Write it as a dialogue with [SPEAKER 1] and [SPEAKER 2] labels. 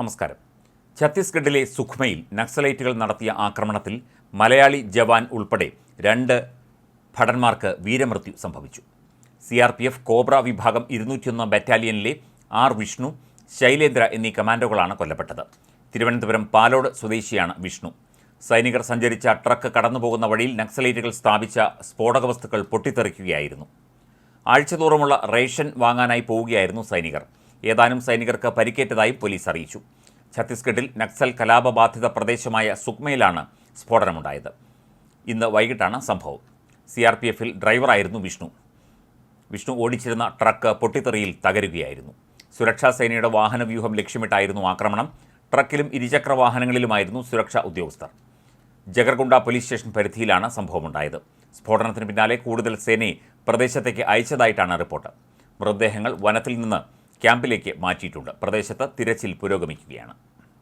[SPEAKER 1] നമസ്കാരം. ഛത്തീസ്ഗഡിലെ സുഖ്മയിൽ നക്സലൈറ്റുകൾ നടത്തിയ ആക്രമണത്തിൽ മലയാളി ജവാൻ ഉൾപ്പെടെ രണ്ട് ഭടന്മാർക്ക് വീരമൃത്യു സംഭവിച്ചു. C R P F Cobra വിഭാഗം ഇരുന്നൂറ്റിയൊന്ന് ബറ്റാലിയനിലെ ആർ വിഷ്ണു ശൈലേന്ദ്ര എന്നീ കമാൻഡോകളാണ് കൊല്ലപ്പെട്ടത്. തിരുവനന്തപുരം പാലോട് സ്വദേശിയാണ് വിഷ്ണു. സൈനികർ സഞ്ചരിച്ച ട്രക്ക് കടന്നുപോകുന്ന വഴിയിൽ നക്സലൈറ്റുകൾ സ്ഥാപിച്ച സ്ഫോടക വസ്തുക്കൾ പൊട്ടിത്തെറിക്കുകയായിരുന്നു. ആഴ്ചതോറുമുള്ള റേഷൻ വാങ്ങാനായി പോവുകയായിരുന്നു സൈനികർ. ഏതാനും സൈനികർക്ക് പരിക്കേറ്റതായി പോലീസ് അറിയിച്ചു. ഛത്തീസ്ഗഡിൽ നക്സൽ കലാപബാധിത പ്രദേശമായ സുക്മയിലാണ് സ്ഫോടനമുണ്ടായത്. ഇന്ന് വൈകിട്ടാണ് സംഭവം. സി ആർ പി എഫിൽ ഡ്രൈവറായിരുന്നു വിഷ്ണു. വിഷ്ണു ഓടിച്ചിരുന്ന ട്രക്ക് പൊട്ടിത്തെറിയിൽ തകരുകയായിരുന്നു. സുരക്ഷാ സേനയുടെ വാഹനവ്യൂഹം ലക്ഷ്യമിട്ടായിരുന്നു ആക്രമണം. ട്രക്കിലും ഇരുചക്ര വാഹനങ്ങളിലുമായിരുന്നു സുരക്ഷാ ഉദ്യോഗസ്ഥർ. ജഗർഗുണ്ട പോലീസ് സ്റ്റേഷൻ പരിധിയിലാണ് സംഭവമുണ്ടായത്. സ്ഫോടനത്തിന് പിന്നാലെ കൂടുതൽ സേനയെ പ്രദേശത്തേക്ക് അയച്ചതായിട്ടാണ് റിപ്പോർട്ട്. മൃതദേഹങ്ങൾ വനത്തിൽ നിന്ന് ക്യാമ്പിലേക്ക് മാറ്റിയിട്ടുണ്ട്. പ്രദേശത്ത് തിരച്ചിൽ പുരോഗമിക്കുകയാണ്.